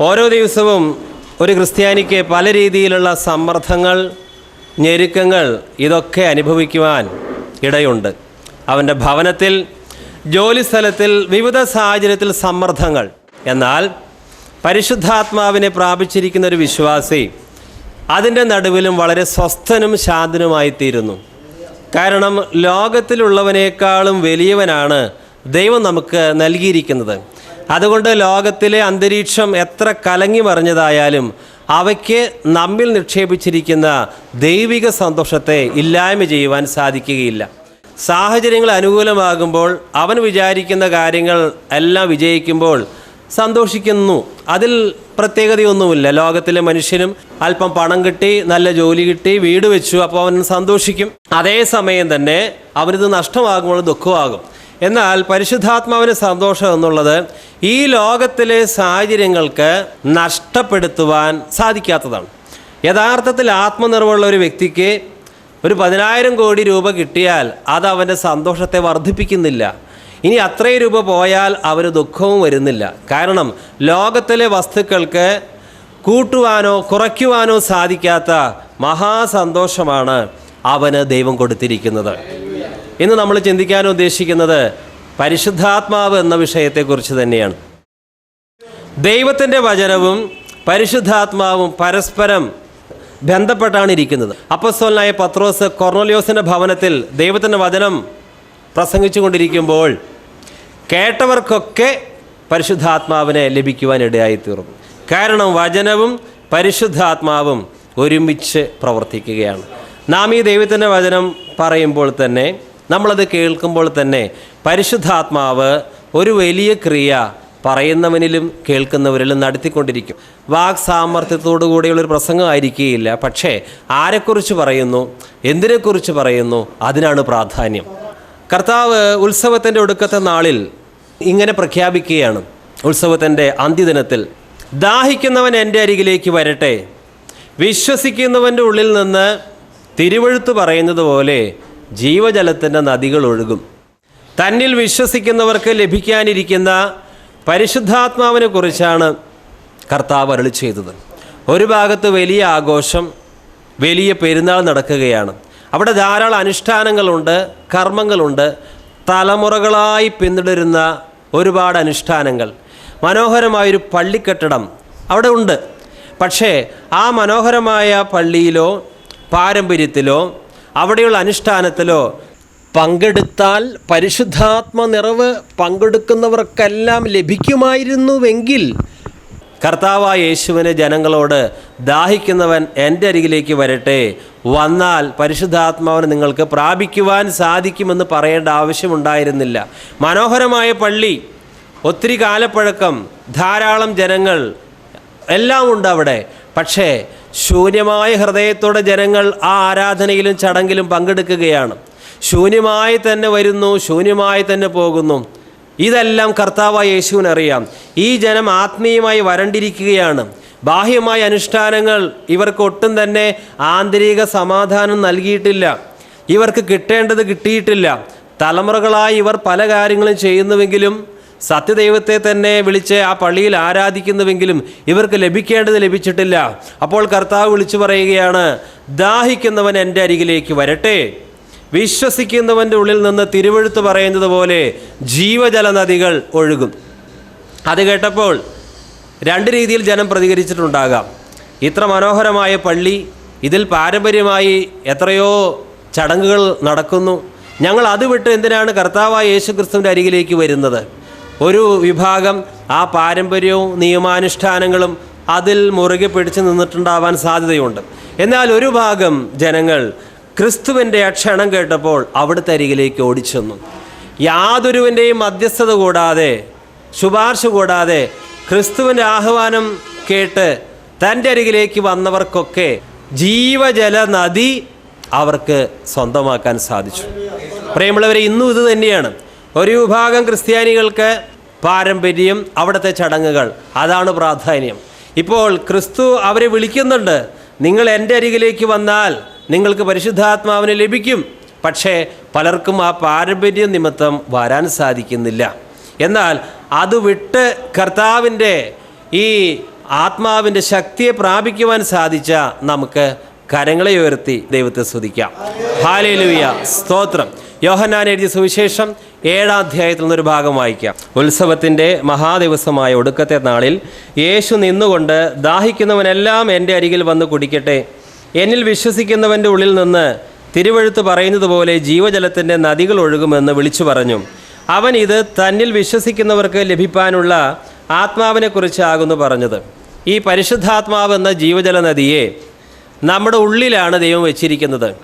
ഓരോ ദിവസവും ഒരു ക്രിസ്ത്യാനിക്ക് പല രീതിയിലുള്ള സമ്മർദ്ദങ്ങൾ ഞെരുക്കങ്ങൾ ഇതൊക്കെ അനുഭവിക്കുവാൻ ഇടയുണ്ട്. അവന്റെ ഭവനത്തിൽ ജോലിസ്ഥലത്തിൽ വിവിധ സാഹചര്യത്തിൽ സമ്മർദ്ദങ്ങൾ. എന്നാൽ പരിശുദ്ധാത്മാവിനെ പ്രാപിച്ചിരിക്കുന്ന ഒരു വിശ്വാസി അതിന്റെ നടുവിലും വളരെ സ്വസ്ഥനും ശാന്തനുമായി തീരുന്നു കാരണം ലോകത്തിലുള്ളവനേക്കാളും വലിയവനാണ് ദൈവം നമുക്ക് നൽകിയിരിക്കുന്നത്. അതുകൊണ്ട് ലോകത്തിലെ അന്തരീക്ഷം എത്ര കലങ്ങി മറിഞ്ഞതായാലും അവയ്ക്ക് നമ്മിൽ നിക്ഷേപിച്ചിരിക്കുന്ന ദൈവിക സന്തോഷത്തെ ഇല്ലായ്മ ചെയ്യുവാൻ സാധിക്കുകയില്ല. സാഹചര്യങ്ങൾ അനുകൂലമാകുമ്പോൾ അവൻ വിചാരിക്കുന്ന കാര്യങ്ങൾ എല്ലാം വിജയിക്കുമ്പോൾ സന്തോഷിക്കുന്നു. അതിൽ പ്രത്യേകതയൊന്നുമില്ല. ലോകത്തിലെ മനുഷ്യനും അല്പം പണം കിട്ടി നല്ല ജോലി കിട്ടി വീട് വെച്ചു അപ്പോൾ അവൻ സന്തോഷിക്കും. അതേസമയം തന്നെ അവനിത് നഷ്ടമാകുമ്പോൾ ദുഃഖമാകും. എന്നാൽ പരിശുദ്ധാത്മാവിന് സന്തോഷം എന്നുള്ളത് ഈ ലോകത്തിലെ സാഹചര്യങ്ങൾക്ക് നഷ്ടപ്പെടുത്തുവാൻ സാധിക്കാത്തതാണ്. യഥാർത്ഥത്തിൽ ആത്മനിർഭരമുള്ള ഒരു വ്യക്തിക്ക് ഒരു പതിനായിരം കോടി രൂപ കിട്ടിയാൽ അത് അവന്റെ സന്തോഷത്തെ വർദ്ധിപ്പിക്കുന്നില്ല. ഇനി അത്രയും രൂപ പോയാൽ അവർ ദുഃഖവും വരുന്നില്ല. കാരണം ലോകത്തിലെ വസ്തുക്കൾക്ക് കൂട്ടുവാനോ കുറയ്ക്കുവാനോ സാധിക്കാത്ത മഹാസന്തോഷമാണ് അവന് ദൈവം കൊടുത്തിരിക്കുന്നത്. ഇന്ന് നമ്മൾ ചിന്തിക്കാൻ ഉദ്ദേശിക്കുന്നത് പരിശുദ്ധാത്മാവ് എന്ന വിഷയത്തെക്കുറിച്ച് തന്നെയാണ്. ദൈവത്തിന്റെ വചനവും പരിശുദ്ധാത്മാവും പരസ്പരം ബന്ധപ്പെട്ടാണ് ഇരിക്കുന്നത്. അപ്പസ്തോലനായ പത്രോസ് കൊർണോലിയോസിന്റെ ഭവനത്തിൽ ദൈവത്തിന്റെ വചനം പ്രസംഗിച്ചു കൊണ്ടിരിക്കുമ്പോൾ കേട്ടവർക്കൊക്കെ പരിശുദ്ധാത്മാവിനെ ലഭിക്കുവാൻ ഇടയായിത്തീർന്നു കാരണം വചനവും പരിശുദ്ധാത്മാവും ഒരുമിച്ച് പ്രവർത്തിക്കുകയാണ്. നാം ഈ ദൈവത്തിന്റെ വചനം പറയുമ്പോൾ തന്നെ നമ്മളത് കേൾക്കുമ്പോൾ തന്നെ പരിശുദ്ധാത്മാവ് ഒരു വലിയ ക്രിയ പറയുന്നവനിലും കേൾക്കുന്നവരിലും നടത്തിക്കൊണ്ടിരിക്കും. വാക് സാമർഥ്യത്തോടു കൂടിയുള്ളൊരു പ്രസംഗമായിരിക്കുകയില്ല പക്ഷേ ആരെക്കുറിച്ച് പറയുന്നു എന്തിനെക്കുറിച്ച് പറയുന്നു അതിനാണ് പ്രാധാന്യം. കർത്താവ് ഉത്സവത്തിന്റെ ഒടുക്കത്തെ നാളിൽ ഇങ്ങനെ പ്രഖ്യാപിക്കുകയാണ്. ഉത്സവത്തിന്റെ അന്ത്യദിനത്തിൽ ദാഹിക്കുന്നവൻ എന്റെ അരികിലേക്ക് വരട്ടെ. വിശ്വസിക്കുന്നവന്റെ ഉള്ളിൽ നിന്ന് തിരുവഴുത്ത് പറയുന്നത് പോലെ ജീവജലത്തിന്റെ നദികൾ ഒഴുകും. തന്നിൽ വിശ്വസിക്കുന്നവർക്ക് ലഭിക്കാനിരിക്കുന്ന പരിശുദ്ധാത്മാവിനെ കുറിച്ചാണ് കർത്താവ് അരളി ചെയ്തത്. ഒരു ഭാഗത്ത് വലിയ ആഘോഷം വലിയ പെരുന്നാൾ നടക്കുകയാണ്. അവിടെ ധാരാളം അനുഷ്ഠാനങ്ങളുണ്ട് കർമ്മങ്ങളുണ്ട്. തലമുറകളായി പിന്തുടരുന്ന ഒരുപാട് അനുഷ്ഠാനങ്ങൾ. മനോഹരമായൊരു പള്ളിക്കെട്ടിടം അവിടെ ഉണ്ട്. പക്ഷേ ആ മനോഹരമായ പള്ളിയിലോ പാരമ്പര്യത്തിലോ അവിടെയുള്ള അനുഷ്ഠാനത്തിലോ പങ്കെടുത്താൽ പരിശുദ്ധാത്മ നിറവ് പങ്കെടുക്കുന്നവർക്കെല്ലാം ലഭിക്കുമായിരുന്നുവെങ്കിൽ കർത്താവായ യേശുവിനെ ജനങ്ങളോട് ദാഹിക്കുന്നവൻ എന്റെ അരികിലേക്ക് വരട്ടെ. വന്നാൽ പരിശുദ്ധാത്മാവിനെ നിങ്ങൾക്ക് പ്രാപിക്കുവാൻ സാധിക്കുമെന്ന് പറയേണ്ട ആവശ്യമുണ്ടായിരുന്നില്ല. മനോഹരമായ പള്ളി ഒത്തിരി കാലപ്പഴക്കം ധാരാളം ജനങ്ങൾ എല്ലാം ഉണ്ട് അവിടെ. പക്ഷേ ശൂന്യമായ ഹൃദയത്തോടെ ജനങ്ങൾ ആ ആരാധനയിലും ചടങ്ങിലും പങ്കെടുക്കുകയാണ്. ശൂന്യമായി തന്നെ വരുന്നു ശൂന്യമായി തന്നെ പോകുന്നു. ഇതെല്ലാം കർത്താവായ യേശുവിനറിയാം ഈ ജനം ആത്മീയമായി വരണ്ടിരിക്കുകയാണ്. ബാഹ്യമായ അനുഷ്ഠാനങ്ങൾ ഇവർക്ക് ഒട്ടും തന്നെ ആന്തരിക സമാധാനം നൽകിയിട്ടില്ല. ഇവർക്ക് കിട്ടേണ്ടത് കിട്ടിയിട്ടില്ല. തലമുറകളായി ഇവർ പല കാര്യങ്ങളും ചെയ്യുന്നുവെങ്കിലും സത്യദൈവത്തെ തന്നെ വിളിച്ച് ആ പള്ളിയിൽ ആരാധിക്കുന്നുവെങ്കിലും ഇവർക്ക് ലഭിക്കേണ്ടത് ലഭിച്ചിട്ടില്ല. അപ്പോൾ കർത്താവ് വിളിച്ചു പറയുകയാണ് ദാഹിക്കുന്നവൻ എന്റെ അരികിലേക്ക് വരട്ടെ. വിശ്വസിക്കുന്നവന്റെ ഉള്ളിൽ നിന്ന് തിരുവഴുത്ത് പറയുന്നത് പോലെ ജീവജല നദികൾ ഒഴുകും. അത് കേട്ടപ്പോൾ രണ്ട് രീതിയിൽ ജനം പ്രതികരിച്ചിട്ടുണ്ടാകാം. ഇത്ര മനോഹരമായ പള്ളി ഇതിൽ പാരമ്പര്യമായി എത്രയോ ചടങ്ങുകൾ നടക്കുന്നു. ഞങ്ങൾ അത് വിട്ട് എന്തിനാണ് കർത്താവായ യേശു ക്രിസ്തുവിന്റെ അരികിലേക്ക് വരുന്നത്? ഒരു വിഭാഗം ആ പാരമ്പര്യവും നിയമാനുഷ്ഠാനങ്ങളും അതിൽ മുറുകെ പിടിച്ചു നിന്നിട്ടുണ്ടാവാൻ സാധ്യതയുണ്ട്. എന്നാൽ ഒരു ഭാഗം ജനങ്ങൾ ക്രിസ്തുവിന്റെ ആ ക്ഷണം കേട്ടപ്പോൾ അവിടുത്തെ അരികിലേക്ക് ഓടിച്ചെന്നു. യാതൊരുവിന്റെയും മധ്യസ്ഥത കൂടാതെ ശുപാർശ കൂടാതെ ക്രിസ്തുവിന്റെ ആഹ്വാനം കേട്ട് തന്റെ അരികിലേക്ക് വന്നവർക്കൊക്കെ ജീവജല നദി അവർക്ക് സ്വന്തമാക്കാൻ സാധിച്ചു. പ്രിയമുള്ളവരെ ഇന്നും ഇത് തന്നെയാണ്. ഒരു വിഭാഗം ക്രിസ്ത്യാനികൾക്ക് പാരമ്പര്യം അവിടുത്തെ ചടങ്ങുകൾ അതാണ് പ്രാധാന്യം. ഇപ്പോൾ ക്രിസ്തു അവരെ വിളിക്കുന്നുണ്ട്. നിങ്ങൾ എന്റെ അരികിലേക്ക് വന്നാൽ നിങ്ങൾക്ക് പരിശുദ്ധാത്മാവിനെ ലഭിക്കും. പക്ഷേ പലർക്കും ആ പാരമ്പര്യ നിമിത്തം വരാൻ സാധിക്കുന്നില്ല. എന്നാൽ അത് വിട്ട് കർത്താവിന്റെ ഈ ആത്മാവിന്റെ ശക്തിയെ പ്രാപിക്കുവാൻ സാധിച്ച നമുക്ക് കരങ്ങളെ ഉയർത്തി ദൈവത്തെ സ്തുതിക്കാം. ഹാലേലുയ. സ്തോത്രം. യോഹന്നാൻ എഴുതിയ സുവിശേഷം ഏഴാം അധ്യായത്തിൽ നിന്നൊരു ഭാഗം വായിക്കാം. ഉത്സവത്തിന്റെ മഹാദിവസമായ ഒടുക്കത്തെ നാളിൽ യേശു നിന്നുകൊണ്ട് ദാഹിക്കുന്നവനെല്ലാം എന്റെ അരികിൽ വന്ന് കുടിക്കട്ടെ. എന്നിൽ വിശ്വസിക്കുന്നവന്റെ ഉള്ളിൽ നിന്ന് തിരുവഴുത്ത് പറയുന്നത് പോലെ ജീവജലത്തിന്റെ നദികൾ ഒഴുകുമെന്ന് വിളിച്ചു പറഞ്ഞു. അവൻ ഇത് തന്നിൽ വിശ്വസിക്കുന്നവർക്ക് ലഭിക്കാനുള്ള ആത്മാവിനെക്കുറിച്ചാകുന്നു പറഞ്ഞത്. ഈ പരിശുദ്ധാത്മാവ് എന്ന ജീവജല നദിയെ നമ്മുടെ ഉള്ളിലാണ് ദൈവം വെച്ചിരിക്കുന്നത്.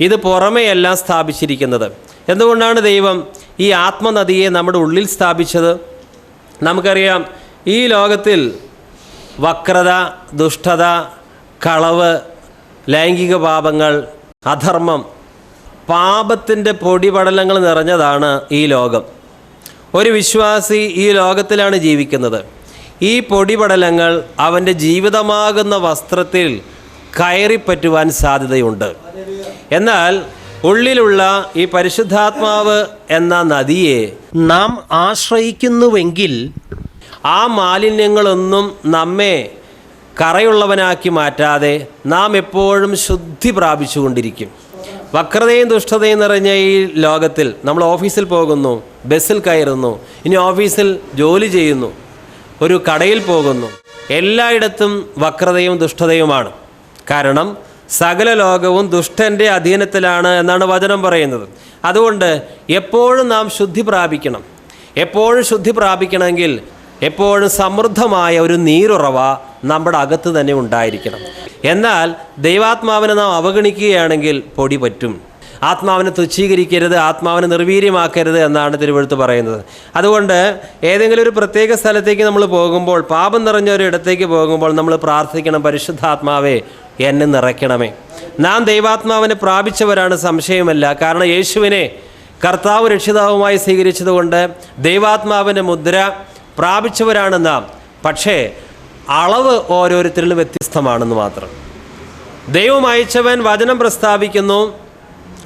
ഇത് പുറമെയല്ല സ്ഥാപിച്ചിരിക്കുന്നത്. എന്തുകൊണ്ടാണ് ദൈവം ഈ ആത്മനദിയെ നമ്മുടെ ഉള്ളിൽ സ്ഥാപിച്ചത്? നമുക്കറിയാം ഈ ലോകത്തിൽ വക്രത ദുഷ്ടത കളവ് ലൈംഗിക പാപങ്ങൾ അധർമ്മം പാപത്തിന്റെ പൊടിപടലങ്ങൾ നിറഞ്ഞതാണ് ഈ ലോകം. ഒരു വിശ്വാസി ഈ ലോകത്തിലാണ് ജീവിക്കുന്നത്. ഈ പൊടിപടലങ്ങൾ അവന്റെ ജീവിതമാകുന്ന വസ്ത്രത്തിൽ കയറിപ്പറ്റുവാൻ സാധ്യതയുണ്ട്. എന്നാൽ ഉള്ളിലുള്ള ഈ പരിശുദ്ധാത്മാവ് എന്ന നദിയെ നാം ആശ്രയിക്കുന്നുവെങ്കിൽ ആ മാലിന്യങ്ങളൊന്നും നമ്മെ കറയുള്ളവനാക്കി മാറ്റാതെ നാം എപ്പോഴും ശുദ്ധി പ്രാപിച്ചുകൊണ്ടിരിക്കും. വക്രതയും ദുഷ്ടതയും നിറഞ്ഞ ഈ ലോകത്തിൽ നമ്മൾ ഓഫീസിൽ പോകുന്നു ബസ്സിൽ കയറുന്നു ഇനി ഓഫീസിൽ ജോലി ചെയ്യുന്നു ഒരു കടയിൽ പോകുന്നു. എല്ലായിടത്തും വക്രതയും ദുഷ്ടതയുമാണ്. കാരണം സകല ലോകവും ദുഷ്ടന്റെ അധീനത്തിലാണ് എന്നാണ് വചനം പറയുന്നത്. അതുകൊണ്ട് എപ്പോഴും നാം ശുദ്ധി പ്രാപിക്കണം. എപ്പോഴും ശുദ്ധി പ്രാപിക്കണമെങ്കിൽ എപ്പോഴും സമൃദ്ധമായ ഒരു നീരുറവ നമ്മുടെ അകത്ത് തന്നെ ഉണ്ടായിരിക്കണം. എന്നാൽ ദൈവാത്മാവിനെ നാം അവഗണിക്കുകയാണെങ്കിൽ പൊടി പറ്റും. ആത്മാവിനെ തുച്ഛീകരിക്കരുത് ആത്മാവിനെ നിർവീര്യമാക്കരുത് എന്നാണ് തിരുവഴുത്ത് പറയുന്നത്. അതുകൊണ്ട് ഏതെങ്കിലും ഒരു പ്രത്യേക സ്ഥലത്തേക്ക് നമ്മൾ പോകുമ്പോൾ പാപം നിറഞ്ഞ ഒരു ഇടത്തേക്ക് പോകുമ്പോൾ നമ്മൾ പ്രാർത്ഥിക്കണം പരിശുദ്ധാത്മാവേ എന്നെ നിറയ്ക്കണമേ. നാം ദൈവാത്മാവിനെ പ്രാപിച്ചവരാണ് സംശയമല്ല. കാരണം യേശുവിനെ കർത്താവ് രക്ഷിതാവുമായി സ്വീകരിച്ചതുകൊണ്ട് ദൈവാത്മാവിന്റെ മുദ്ര പ്രാപിച്ചവരാണ് പക്ഷേ അളവ് ഓരോരുത്തരിലും വ്യത്യസ്തമാണെന്ന് മാത്രം. ദൈവം അയച്ചവൻ വചനം പ്രസ്താവിക്കുന്നു.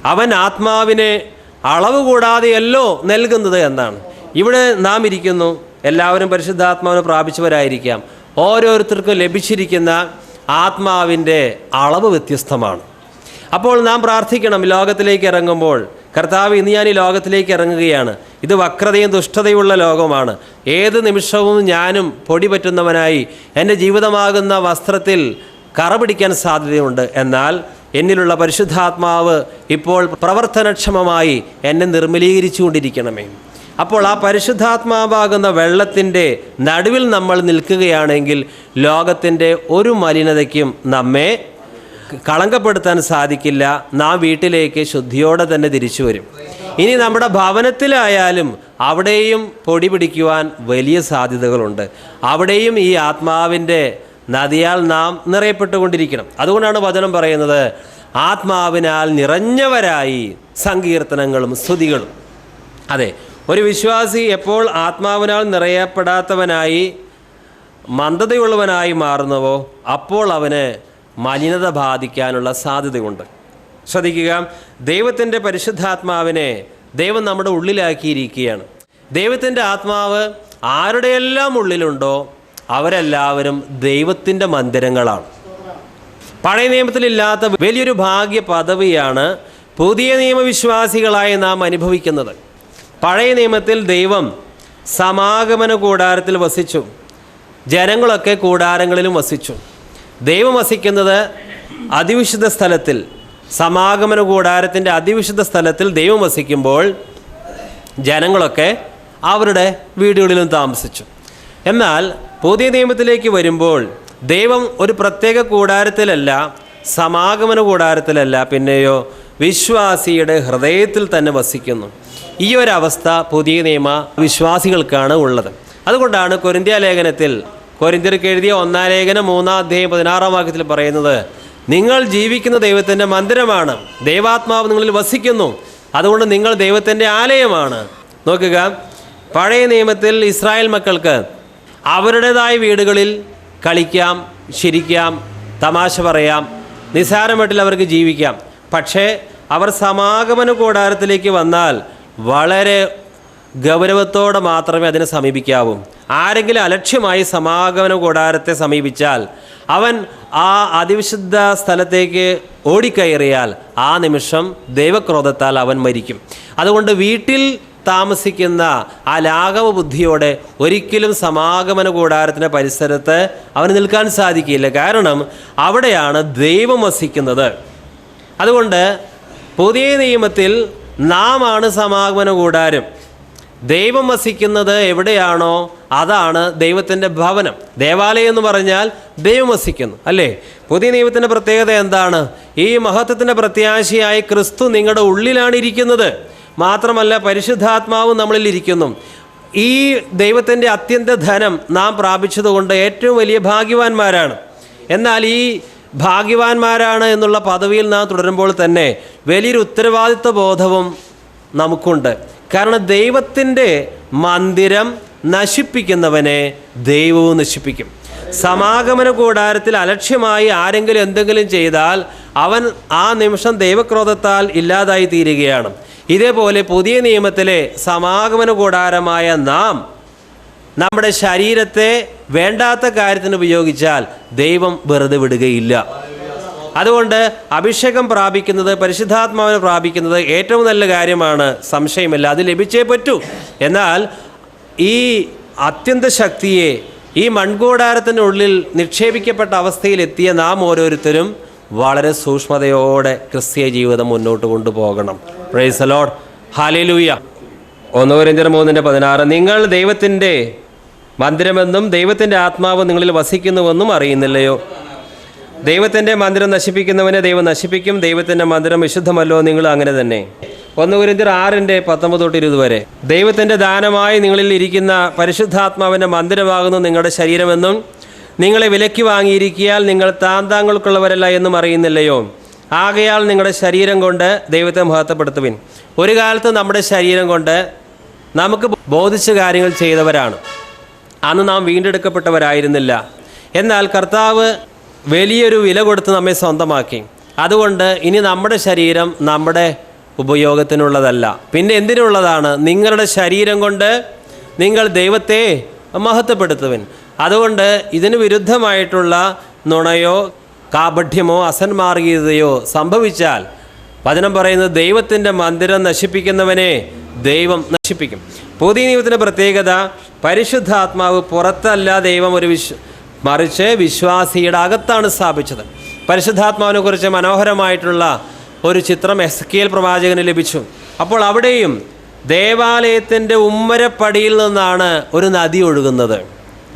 അവൻ ആത്മാവിനെ അളവ് കൂടാതെയല്ലോ നൽകുന്നത് എന്നാണ്. ഇവിടെ നാം ഇരിക്കുന്നു. എല്ലാവരും പരിശുദ്ധാത്മാവിനെ പ്രാപിച്ചവരായിരിക്കാം. ഓരോരുത്തർക്കും ലഭിച്ചിരിക്കുന്ന ആത്മാവിന്റെ അളവ് വ്യത്യസ്തമാണ്. അപ്പോൾ നാം പ്രാർത്ഥിക്കണം. ലോകത്തിലേക്ക് ഇറങ്ങുമ്പോൾ കർത്താവ് ഇന്ന് ഞാൻ ഈ ലോകത്തിലേക്ക് ഇറങ്ങുകയാണ്. ഇത് വക്രതയും ദുഷ്ടതയുള്ള ലോകമാണ്. ഏത് നിമിഷവും ഞാനും പൊടി പറ്റുന്നവനായി എന്റെ ജീവിതമാകുന്ന വസ്ത്രത്തിൽ കറ പിടിക്കാൻ സാധ്യതയുണ്ട്. എന്നാൽ എന്നിലുള്ള പരിശുദ്ധാത്മാവ് ഇപ്പോൾ പ്രവർത്തനക്ഷമമായി എന്നെ നിർമ്മലീകരിച്ചു കൊണ്ടിരിക്കണമേ അപ്പോൾ ആ പരിശുദ്ധാത്മാവാകുന്ന വെള്ളത്തിന്റെ നടുവിൽ നമ്മൾ നിൽക്കുകയാണെങ്കിൽ ലോകത്തിന്റെ ഒരു മലിനതയ്ക്കും നമ്മെ കളങ്കപ്പെടുത്താൻ സാധിക്കില്ല. നാം വീട്ടിലേക്ക് ശുദ്ധിയോടെ തന്നെ തിരിച്ചു വരും. ഇനി നമ്മുടെ ഭവനത്തിലായാലും അവിടെയും പൊടി പിടിക്കുവാൻ വലിയ സാധ്യതകളുണ്ട്. അവിടെയും ഈ ആത്മാവിന്റെ നദിയാൽ നാം നിറയപ്പെട്ടുകൊണ്ടിരിക്കണം. അതുകൊണ്ടാണ് വചനം പറയുന്നത് ആത്മാവിനാൽ നിറഞ്ഞവരായി സങ്കീർത്തനങ്ങളും സ്തുതികളും. അതെ ഒരു വിശ്വാസി എപ്പോൾ ആത്മാവിനാൽ നിറയപ്പെടാത്തവനായി മന്ദതയുള്ളവനായി മാറുന്നുവോ അപ്പോൾ അവന് മലിനത ബാധിക്കാനുള്ള സാധ്യതയുണ്ട്. ശ്രദ്ധിക്കുക ദൈവത്തിന്റെ പരിശുദ്ധാത്മാവിനെ ദൈവം നമ്മുടെ ഉള്ളിലാക്കിയിരിക്കുകയാണ്. ദൈവത്തിന്റെ ആത്മാവ് ആരുടെയെല്ലാം ഉള്ളിലുണ്ടോ അവരെല്ലാവരും ദൈവത്തിന്റെ മന്ദിരങ്ങളാണ്. പഴയ നിയമത്തിലില്ലാത്ത വലിയൊരു ഭാഗ്യ പദവിയാണ് പുതിയ നിയമവിശ്വാസികളായി നാം അനുഭവിക്കുന്നത്. പഴയ നിയമത്തിൽ ദൈവം സമാഗമന കൂടാരത്തിൽ വസിച്ചു. ജനങ്ങളൊക്കെ കൂടാരങ്ങളിലും വസിച്ചു. ദൈവം വസിക്കുന്നത് അതിവിശുദ്ധ സ്ഥലത്തിൽ സമാഗമന കൂടാരത്തിന്റെ അതിവിശുദ്ധ സ്ഥലത്തിൽ ദൈവം വസിക്കുമ്പോൾ ജനങ്ങളൊക്കെ അവരുടെ വീടുകളിലും താമസിച്ചു. എന്നാൽ പുതിയ നിയമത്തിലേക്ക് വരുമ്പോൾ ദൈവം ഒരു പ്രത്യേക കൂടാരത്തിലല്ല സമാഗമന കൂടാരത്തിലല്ല പിന്നെയോ വിശ്വാസിയുടെ ഹൃദയത്തിൽ തന്നെ വസിക്കുന്നു. ഈ ഒരവസ്ഥ പുതിയ നിയമ വിശ്വാസികൾക്കാണ് ഉള്ളത്. അതുകൊണ്ടാണ് കൊരിന്ത്യ ലേഖനത്തിൽ കൊരിന്ത്യർക്ക് എഴുതിയ ഒന്നാം ലേഖനം മൂന്നാം അധ്യായം പതിനാറാം വാക്യത്തിൽ പറയുന്നത് നിങ്ങൾ ജീവിക്കുന്ന ദൈവത്തിന്റെ മന്ദിരമാണ്. ദൈവാത്മാവ് നിങ്ങളിൽ വസിക്കുന്നു. അതുകൊണ്ട് നിങ്ങൾ ദൈവത്തിന്റെ ആലയമാണ്. നോക്കുക പഴയ നിയമത്തിൽ ഇസ്രായേൽ മക്കൾക്ക് അവരുടേതായ വീടുകളിൽ കളിക്കാം ശരിക്കാം തമാശ പറയാം നിസ്സാരമായിട്ടിൽ അവർക്ക് ജീവിക്കാം. പക്ഷേ അവർ സമാഗമന കൂടാരത്തിലേക്ക് വന്നാൽ വളരെ ഗൗരവത്തോടെ മാത്രമേ അതിനെ സമീപിക്കാവൂ. ആരെങ്കിലും അലക്ഷ്യമായി സമാഗമന കൂടാരത്തെ സമീപിച്ചാൽ അവൻ ആ അതിവിശുദ്ധ സ്ഥലത്തേക്ക് ഓടിക്കയറിയാൽ ആ നിമിഷം ദൈവക്രോധത്താൽ അവൻ മരിക്കും. അതുകൊണ്ട് വീട്ടിൽ താമസിക്കുന്ന ആ ലാഘവ ബുദ്ധിയോടെ ഒരിക്കലും സമാഗമന കൂടാരത്തിന്റെ പരിസരത്ത് അവന് നിൽക്കാൻ സാധിക്കില്ല. കാരണം അവിടെയാണ് ദൈവം വസിക്കുന്നത്. അതുകൊണ്ട് പുതിയ നിയമത്തിൽ നാം ആണ് സമാഗമന കൂടാരം. ദൈവം വസിക്കുന്നത് എവിടെയാണോ അതാണ് ദൈവത്തിന്റെ ഭവനം. ദേവാലയം എന്ന് പറഞ്ഞാൽ ദൈവം വസിക്കുന്നു അല്ലേ? പുതിയ നിയമത്തിന്റെ പ്രത്യേകത എന്താണ്? ഈ മഹത്വത്തിന്റെ പ്രത്യാശയായി ക്രിസ്തു നിങ്ങളുടെ ഉള്ളിലാണ് ഇരിക്കുന്നത്. മാത്രമല്ല പരിശുദ്ധാത്മാവും നമ്മളിൽ ഇരിക്കുന്നു. ഈ ദൈവത്തിന്റെ അത്യന്ത ധനം നാം പ്രാപിച്ചതുകൊണ്ട് ഏറ്റവും വലിയ ഭാഗ്യവാന്മാരാണ്. എന്നാൽ ഈ ഭാഗ്യവാന്മാരാണ് എന്നുള്ള പദവിയിൽ നാം തുടരുമ്പോൾ തന്നെ വലിയൊരു ഉത്തരവാദിത്വ ബോധവും നമുക്കുണ്ട്. കാരണം ദൈവത്തിന്റെ മന്ദിരം നശിപ്പിക്കുന്നവനെ ദൈവവും നശിപ്പിക്കും. സമാഗമന കൂടാരത്തിൽ അലക്ഷ്യമായി ആരെങ്കിലും എന്തെങ്കിലും ചെയ്താൽ അവൻ ആ നിമിഷം ദൈവക്രോധത്താൽ ഇല്ലാതായി തീരുകയാണ്. ഇതേപോലെ പുതിയ നിയമത്തിലെ സമാഗമന കൂടാരമായ നാം നമ്മുടെ ശരീരത്തെ വേണ്ടാത്ത കാര്യത്തിന് ഉപയോഗിച്ചാൽ ദൈവം വെറുതെ വിടുകയില്ല. അതുകൊണ്ട് അഭിഷേകം പ്രാപിക്കുന്നത് പരിശുദ്ധാത്മാവിനെ പ്രാപിക്കുന്നത് ഏറ്റവും നല്ല കാര്യമാണ്. സംശയമില്ല. അത് ലഭിച്ചേ പറ്റൂ. എന്നാൽ ഈ അത്യന്ത ശക്തിയെ ഈ മൺകൂടാരത്തിനുള്ളിൽ നിക്ഷേപിക്കപ്പെട്ട അവസ്ഥയിലെത്തിയ നാം ഓരോരുത്തരും വളരെ സൂക്ഷ്മതയോടെ ക്രിസ്തീയ ജീവിതം മുന്നോട്ട് കൊണ്ടുപോകണം. പ്രൈസ് അലോഡ് ഹാലേലൂയ ഒന്ന് കൊരിന്ത്യർ മൂന്നിന്റെ പതിനാറ്. നിങ്ങൾ ദൈവത്തിന്റെ മന്ദിരമെന്നും ദൈവത്തിന്റെ ആത്മാവ് നിങ്ങളിൽ വസിക്കുന്നുവെന്നും അറിയുന്നില്ലയോ? ദൈവത്തിന്റെ മന്ദിരം നശിപ്പിക്കുന്നവനെ ദൈവം നശിപ്പിക്കും. ദൈവത്തിന്റെ മന്ദിരം വിശുദ്ധമല്ലോ നിങ്ങൾ അങ്ങനെ തന്നെ. ഒന്ന് കുരിന്തിർ ആറിന്റെ പത്തൊമ്പത് തൊട്ട് ഇരുപത് വരെ. ദൈവത്തിന്റെ ദാനമായി നിങ്ങളിൽ ഇരിക്കുന്ന പരിശുദ്ധാത്മാവിന്റെ മന്ദിരമാകുന്നു നിങ്ങളുടെ ശരീരമെന്നും നിങ്ങളെ വിലക്കി വാങ്ങിയിരിക്കിയാൽ നിങ്ങൾ താന്താങ്ങൾക്കുള്ളവരല്ല എന്നും അറിയുന്നില്ലയോ? ആകയാൽ നിങ്ങളുടെ ശരീരം കൊണ്ട് ദൈവത്തെ മഹത്വപ്പെടുത്തുവിൻ. ഒരു കാലത്ത് നമ്മുടെ ശരീരം കൊണ്ട് നമുക്ക് ബോധിച്ച കാര്യങ്ങൾ ചെയ്തവരാണ്. അന്ന് നാം വീണ്ടെടുക്കപ്പെട്ടവരായിരുന്നില്ല. എന്നാൽ കർത്താവ് വലിയൊരു വില കൊടുത്ത് നമ്മെ സ്വന്തമാക്കി. അതുകൊണ്ട് ഇനി നമ്മുടെ ശരീരം നമ്മുടെ ഉപയോഗത്തിനുള്ളതല്ല. പിന്നെ എന്തിനുള്ളതാണ്? നിങ്ങളുടെ ശരീരം കൊണ്ട് നിങ്ങൾ ദൈവത്തെ മഹത്വപ്പെടുത്തുവിൻ. അതുകൊണ്ട് ഇതിന് വിരുദ്ധമായിട്ടുള്ള നുണയോ കാപഠ്യമോ അസന്മാർഗീയതയോ സംഭവിച്ചാൽ വചനം പറയുന്നത് ദൈവത്തിന്റെ മന്ദിരം നശിപ്പിക്കുന്നവനെ ദൈവം നശിപ്പിക്കും. പുതിയ നിയമത്തിന്റെ പ്രത്യേകത പരിശുദ്ധാത്മാവ് പുറത്തല്ല ദൈവം ഒരു വിശ്വ മറിച്ച് വിശ്വാസിയുടെ അകത്താണ് സ്ഥാപിച്ചത്. പരിശുദ്ധാത്മാവിനെ കുറിച്ച് മനോഹരമായിട്ടുള്ള ഒരു ചിത്രം എസ് കെ എൽ പ്രവാചകന് ലഭിച്ചു. അപ്പോൾ അവിടെയും ദേവാലയത്തിന്റെ ഉമ്മരപ്പടിയിൽ നിന്നാണ് ഒരു നദി ഒഴുകുന്നത്.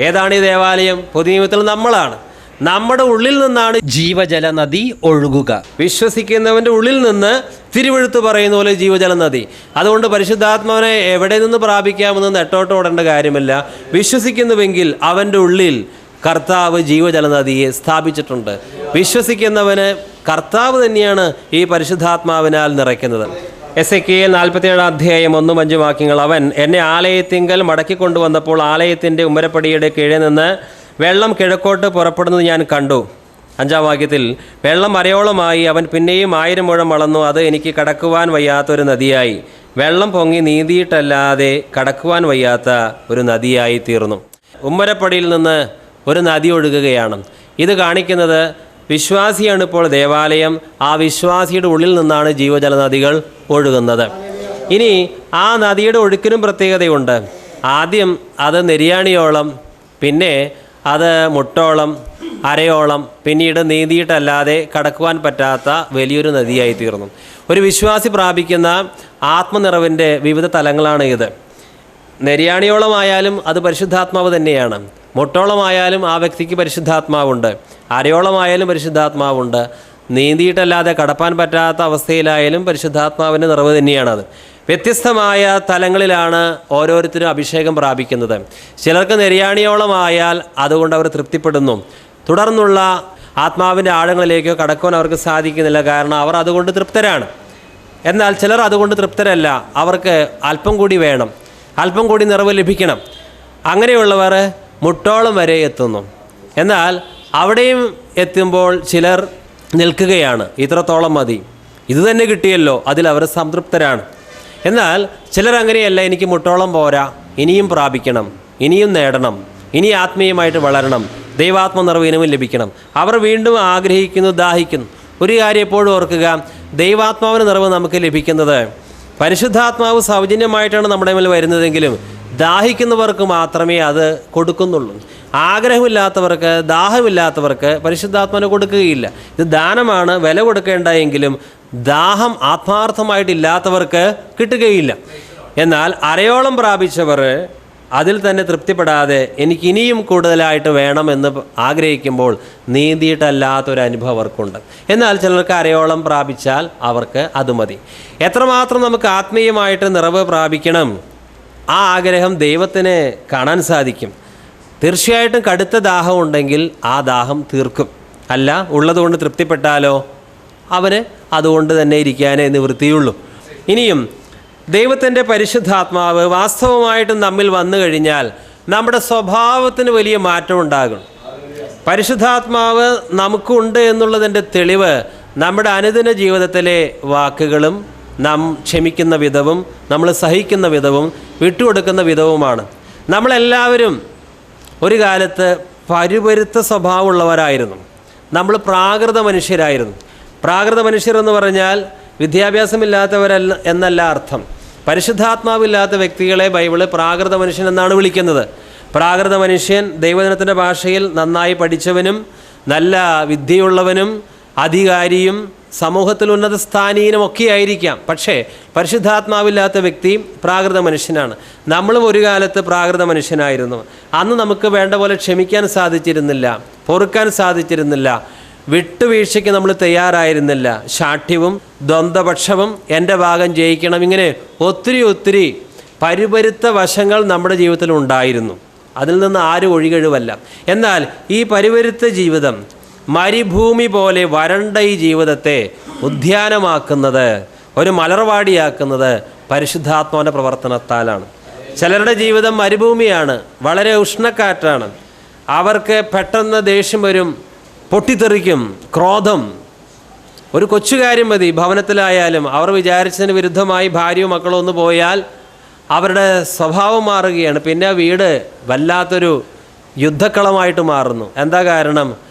ഏതാണ് ഈ ദേവാലയം? പൊതുനിയമത്തിൽ നമ്മളാണ്. നമ്മുടെ ഉള്ളിൽ നിന്നാണ് ജീവജല നദി ഒഴുകുക. വിശ്വസിക്കുന്നവന്റെ ഉള്ളിൽ നിന്ന് തിരുവഴുത്ത് പറയുന്ന പോലെ ജീവജല നദി. അതുകൊണ്ട് പരിശുദ്ധാത്മാവിനെ എവിടെ നിന്ന് പ്രാപിക്കാമെന്ന് നെട്ടോട്ട് ഓടേണ്ട കാര്യമില്ല. വിശ്വസിക്കുന്നുവെങ്കിൽ അവന്റെ ഉള്ളിൽ കർത്താവ് ജീവജലനദിയെ സ്ഥാപിച്ചിട്ടുണ്ട്. വിശ്വസിക്കുന്നവന് കർത്താവ് തന്നെയാണ് ഈ പരിശുദ്ധാത്മാവിനാൽ നിറയ്ക്കുന്നത്. എസ് എ കെ നാൽപ്പത്തിയേഴാം അധ്യായം ഒന്നും അഞ്ചും വാക്യങ്ങൾ അവൻ എന്നെ ആലയത്തിങ്കൽ മടക്കി കൊണ്ടുവന്നപ്പോൾ ആലയത്തിന്റെ ഉമ്മരപ്പടിയുടെ കീഴിൽ നിന്ന് വെള്ളം കിഴക്കോട്ട് പുറപ്പെടുന്നത് ഞാൻ കണ്ടു. അഞ്ചാം വാക്യത്തിൽ വെള്ളം അരയോളമായി അവൻ പിന്നെയും ആയിരം മുഴം വളർന്നു. അത് എനിക്ക് കടക്കുവാൻ വയ്യാത്തൊരു നദിയായി. വെള്ളം പൊങ്ങി നീന്തിയിട്ടല്ലാതെ കടക്കുവാൻ വയ്യാത്ത ഒരു നദിയായി തീർന്നു. ഉമ്മരപ്പടിയിൽ നിന്ന് ഒരു നദി ഒഴുകുകയാണ്. ഇത് കാണിക്കുന്നത് വിശ്വാസിയാണ് ഇപ്പോൾ ദേവാലയം. ആ വിശ്വാസിയുടെ ഉള്ളിൽ നിന്നാണ് ജീവജല നദികൾ ഒഴുകുന്നത്. ഇനി ആ നദിയുടെ ഒഴുക്കിനും പ്രത്യേകതയുണ്ട്. ആദ്യം അത് നെരിയാണിയോളം പിന്നെ അത് മുട്ടോളം അരയോളം പിന്നീട് നീന്തിയിട്ടല്ലാതെ കടക്കുവാൻ പറ്റാത്ത വലിയൊരു നദിയായി തീർന്നു ഒരു വിശ്വാസി പ്രാപിക്കുന്ന ആത്മനിറവിന്റെ വിവിധ തലങ്ങളാണ് ഇത്. നെരിയാണിയോളമായാലും അത് പരിശുദ്ധാത്മാവ് തന്നെയാണ്. മുട്ടോളമായാലും ആ വ്യക്തിക്ക് പരിശുദ്ധാത്മാവുണ്ട്. അരയോളമായാലും പരിശുദ്ധാത്മാവുണ്ട്. നീന്തിയിട്ടല്ലാതെ കടപ്പാൻ പറ്റാത്ത അവസ്ഥയിലായാലും പരിശുദ്ധാത്മാവിന്റെ നിറവ് തന്നെയാണത്. വ്യത്യസ്തമായ തലങ്ങളിലാണ് ഓരോരുത്തരും അഭിഷേകം പ്രാപിക്കുന്നത്. ചിലർക്ക് നിര്യാണിയോളമായാൽ അതുകൊണ്ട് അവർ തൃപ്തിപ്പെടുന്നു. തുടർന്നുള്ള ആത്മാവിന്റെ ആഴങ്ങളിലേക്കോ കടക്കുവാൻ അവർക്ക് സാധിക്കുന്നില്ല. കാരണം അവർ അതുകൊണ്ട് തൃപ്തരാണ്. എന്നാൽ ചിലർ അതുകൊണ്ട് തൃപ്തരല്ല. അവർക്ക് അല്പം കൂടി വേണം. അല്പം കൂടി നിറവ് ലഭിക്കണം. അങ്ങനെയുള്ളവർ മുട്ടോളം വരെ എത്തുന്നു. എന്നാൽ അവിടെയും എത്തുമ്പോൾ ചിലർ നിൽക്കുകയാണ്. ഇത്രത്തോളം മതി. ഇത് തന്നെ കിട്ടിയല്ലോ. അതിൽ അവർ സംതൃപ്തരാണ്. എന്നാൽ ചിലർ അങ്ങനെയല്ല എനിക്ക് മുട്ടോളം പോരാ. ഇനിയും പ്രാപിക്കണം. ഇനിയും നേടണം. ഇനി ആത്മീയമായിട്ട് വളരണം. ദൈവാത്മ നിറവിനവും ലഭിക്കണം. അവർ വീണ്ടും ആഗ്രഹിക്കുന്നു ദാഹിക്കുന്നു. ഒരു കാര്യം എപ്പോഴും ഓർക്കുക ദൈവാത്മാവിന് നിറവ് നമുക്ക് ലഭിക്കുന്നത് പരിശുദ്ധാത്മാവ് സൗജന്യമായിട്ടാണ് നമ്മുടെ മേൽ വരുന്നതെങ്കിലും ദാഹിക്കുന്നവർക്ക് മാത്രമേ അത് കൊടുക്കുന്നുള്ളൂ. ആഗ്രഹമില്ലാത്തവർക്ക് ദാഹമില്ലാത്തവർക്ക് പരിശുദ്ധാത്മാവിന് കൊടുക്കുകയില്ല. ഇത് ദാനമാണ് വില കൊടുക്കേണ്ടതെങ്കിലും ദാഹം ആത്മാർത്ഥമായിട്ടില്ലാത്തവർക്ക് കിട്ടുകയില്ല. എന്നാൽ അരയോളം പ്രാപിച്ചവർ അതിൽ തന്നെ തൃപ്തിപ്പെടാതെ എനിക്ക് ഇനിയും കൂടുതലായിട്ട് വേണമെന്ന് ആഗ്രഹിക്കുമ്പോൾ നീന്തിയിട്ടല്ലാത്തൊരു അനുഭവം അവർക്കുണ്ട്. എന്നാൽ ചിലർക്ക് അരയോളം പ്രാപിച്ചാൽ അവർക്ക് അത് മതി. എത്രമാത്രം നമുക്ക് ആത്മീയമായിട്ട് നിറവ് പ്രാപിക്കണം? ആ ആഗ്രഹം ദൈവത്തിന് കാണാൻ സാധിക്കും. തീർച്ചയായിട്ടും കടുത്ത ദാഹം ഉണ്ടെങ്കിൽ ആ ദാഹം തീർക്കും. അല്ല ഉള്ളതുകൊണ്ട് തൃപ്തിപ്പെട്ടാലോ? അവന് അതുകൊണ്ട് തന്നെ ഇരിക്കാനേ നിവൃത്തിയുള്ളൂ. ഇനിയും ദൈവത്തിന്റെ പരിശുദ്ധാത്മാവ് വാസ്തവമായിട്ടും നമ്മിൽ വന്നു കഴിഞ്ഞാൽ നമ്മുടെ സ്വഭാവത്തിന് വലിയ മാറ്റം ഉണ്ടാകും. പരിശുദ്ധാത്മാവ് നമുക്കുണ്ട് എന്നുള്ളതിന്റെ തെളിവ് നമ്മുടെ അനുദിന ജീവിതത്തിലെ വാക്കുകളും നാം ക്ഷമിക്കുന്ന വിധവും നമ്മൾ സഹിക്കുന്ന വിധവും വിട്ടുകൊടുക്കുന്ന വിധവുമാണ്. നമ്മളെല്ലാവരും ഒരു കാലത്ത് പരുപരുത്ത സ്വഭാവമുള്ളവരായിരുന്നു. നമ്മൾ പ്രാകൃത മനുഷ്യരായിരുന്നു. പ്രാകൃത മനുഷ്യർ എന്ന് പറഞ്ഞാൽ വിദ്യാഭ്യാസമില്ലാത്തവരല്ല എന്നല്ല അർത്ഥം. പരിശുദ്ധാത്മാവില്ലാത്ത വ്യക്തികളെ ബൈബിൾ പ്രാകൃത മനുഷ്യൻ എന്നാണ് വിളിക്കുന്നത്. പ്രാകൃത മനുഷ്യൻ ദൈവജനത്തിന്റെ ഭാഷയിൽ നന്നായി പഠിച്ചവനും നല്ല വിദ്യയുള്ളവനും അധികാരിയും സമൂഹത്തിൽ ഉന്നത സ്ഥാനീയനും ഒക്കെ ആയിരിക്കാം. പക്ഷേ പരിശുദ്ധാത്മാവില്ലാത്ത വ്യക്തി പ്രാകൃത മനുഷ്യനാണ്. നമ്മളും ഒരു കാലത്ത് പ്രാകൃത മനുഷ്യനായിരുന്നു. അന്ന് നമുക്ക് വേണ്ട പോലെ ക്ഷമിക്കാൻ സാധിച്ചിരുന്നില്ല പൊറുക്കാൻ സാധിച്ചിരുന്നില്ല വിട്ടുവീഴ്ചയ്ക്ക് നമ്മൾ തയ്യാറായിരുന്നില്ല. ശാഠ്യവും ദ്വന്ദ്പക്ഷവും എന്റെ ഭാഗം ജയിക്കണം. ഇങ്ങനെ ഒത്തിരി ഒത്തിരി പരിപരുത്ത വശങ്ങൾ നമ്മുടെ ജീവിതത്തിൽ ഉണ്ടായിരുന്നു. അതിൽ നിന്ന് ആരും ഒഴികഴിവല്ല. എന്നാൽ ഈ പരിവരുത്ത ജീവിതം മരുഭൂമി പോലെ വരണ്ട ഈ ജീവിതത്തെ ഉദ്യാനമാക്കുന്നത് ഒരു മലർവാടിയാക്കുന്നത് പരിശുദ്ധാത്മാവിന്റെ പ്രവർത്തനത്താലാണ്. ചിലരുടെ ജീവിതം മരുഭൂമിയാണ് വളരെ ഉഷ്ണക്കാറ്റാണ്. അവർക്ക് പെട്ടെന്ന് ദേഷ്യം വരും പൊട്ടിത്തെറിക്കും ക്രോധം. ഒരു കൊച്ചു കാര്യം മതി ഭവനത്തിലായാലും. അവർ വിചാരിച്ചതിന് വിരുദ്ധമായി ഭാര്യയും മക്കളും ഒന്ന് പോയാൽ അവരുടെ സ്വഭാവം മാറുകയാണ്. പിന്നെ വീട് വല്ലാത്തൊരു യുദ്ധക്കളമായിട്ട് മാറുന്നു. എന്താ കാരണം?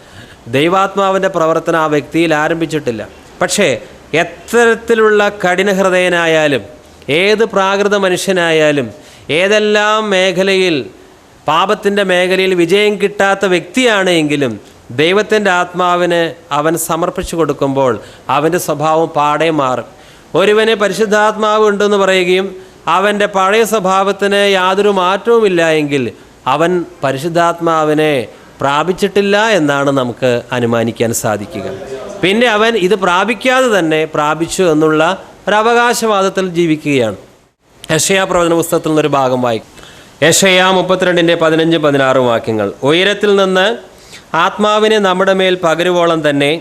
ദൈവാത്മാവിന്റെ പ്രവർത്തനം ആ വ്യക്തിയിൽ ആരംഭിച്ചിട്ടില്ല. പക്ഷേ എത്തരത്തിലുള്ള കഠിനഹൃദയനായാലും ഏത് പ്രാകൃത മനുഷ്യനായാലും ഏതെല്ലാം മേഖലയിൽ പാപത്തിന്റെ മേഖലയിൽ വിജയം കിട്ടാത്ത വ്യക്തിയാണെങ്കിലും ദൈവത്തിന്റെ ആത്മാവിന് അവൻ സമർപ്പിച്ചു കൊടുക്കുമ്പോൾ അവന്റെ സ്വഭാവം പാടെ മാറും. ഒരുവന് പരിശുദ്ധാത്മാവ് ഉണ്ടെന്ന് പറയുകയും അവന്റെ പഴയ സ്വഭാവത്തിന് യാതൊരു മാറ്റവുമില്ല എങ്കിൽ അവൻ പരിശുദ്ധാത്മാവിനെ പ്രാപിച്ചിട്ടില്ല എന്നാണ് നമുക്ക് അനുമാനിക്കാൻ സാധിക്കുക. പിന്നെ അവൻ ഇത് പ്രാപിക്കാതെ തന്നെ പ്രാപിച്ചു എന്നുള്ള ഒരു അവകാശവാദത്തിൽ ജീവിക്കുകയാണ്. യഷയാ പ്രവചന പുസ്തകത്തിൽ നിന്നൊരു ഭാഗം വായിക്കും യഷയാ മുപ്പത്തിരണ്ടിന്റെ പതിനഞ്ച് പതിനാറും വാക്യങ്ങൾ. ഉയരത്തിൽ നിന്ന് ആത്മാവിനെ നമ്മുടെ മേൽ പകരുവോളം തന്നെ